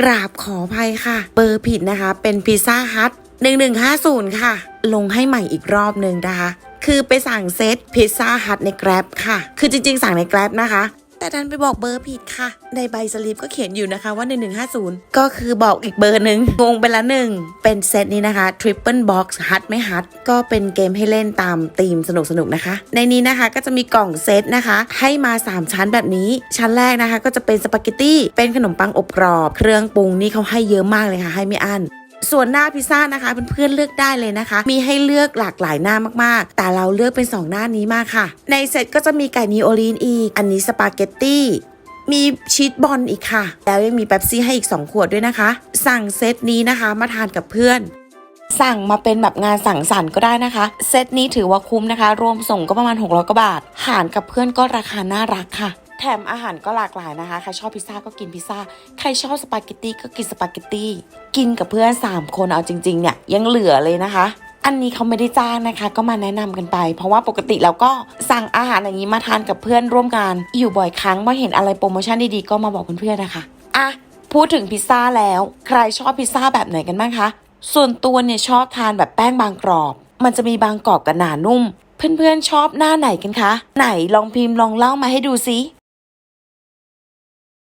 กราบขออภัยค่ะ เบอร์ผิดนะคะ เป็นพิซซ่าฮัท1150 ค่ะ ลงให้ใหม่อีกรอบหนึ่งนะคะ คือไปสั่งเซตพิซซ่าฮัทใน Grab ค่ะ คือจริงๆ สั่งใน Grab นะคะ แต่ดันไปบอกเบอร์ผิดค่ะ ในใบสลิปก็เขียนอยู่นะคะว่า 1150 ก็คือบอกอีกเบอร์หนึ่งงงไปละหนึ่ง เป็นเซตนี้นะคะ Triple Box ฮัทไม่ฮัทก็เป็นเกมให้เล่นตามธีมสนุกๆนะคะ ในนี้นะคะก็จะมีกล่องเซตนะคะ ให้มา 3 ชั้นแบบนี้ ชั้นแรกนะคะ ก็จะเป็นสปาเกตตี้เป็นขนมปังอบกรอบ เครื่องปรุงนี่เขาให้เยอะมากเลยค่ะ ให้ไม่อั้น ส่วนหน้าพิซซ่านะคะเพื่อนๆเลือกได้เลยนะคะ มีให้เลือกหลากหลายหน้ามากๆ แต่เราเลือกเป็น 2 หน้านี้มากค่ะ ในเซตก็จะมีไก่นีโอลีนอีก อันนี้สปาเกตตี้มีชีสบอลอีกค่ะ แล้วยังมีเป๊ปซี่ให้อีก 2 ขวดด้วยนะคะ สั่งเซตนี้นะคะมาทานกับเพื่อนสั่งมาเป็นแบบงานสั่งสรรค์ก็ได้นะคะ เซตนี้ถือว่าคุ้มนะคะ รวมส่งก็ประมาณ600กว่าบาท หารกับเพื่อนก็ราคาน่ารักค่ะ แถมอาหารก็หลากหลายนะคะ ใครชอบพิซซ่าก็กินพิซซ่า ใครชอบสปาเกตตี้ก็กินสปาเกตตี้ กินกับเพื่อน 3 คนเอาจริงๆเนี่ยยังเหลือเลยนะคะ อันนี้เขาไม่ได้จ้างนะคะ ก็มาแนะนำกันไป เพราะว่าปกติเราก็สั่งอาหารอย่างนี้มาทานกับเพื่อนร่วมกันอยู่บ่อยครั้งว่าเห็นอะไรโปรโมชั่นดีๆก็มาบอกเพื่อนๆนะคะอะพูดถึงพิซซ่าแล้ว ใครชอบพิซซ่าแบบไหนกันบ้างคะ ส่วนตัวเนี่ยชอบทานแบบแป้งบางกรอบ มันจะมีบางกรอบกับหนานุ่ม เพื่อนๆชอบหน้าไหนกันคะ ไหนลองพิมพ์ลองเล่ามาให้ดูซิ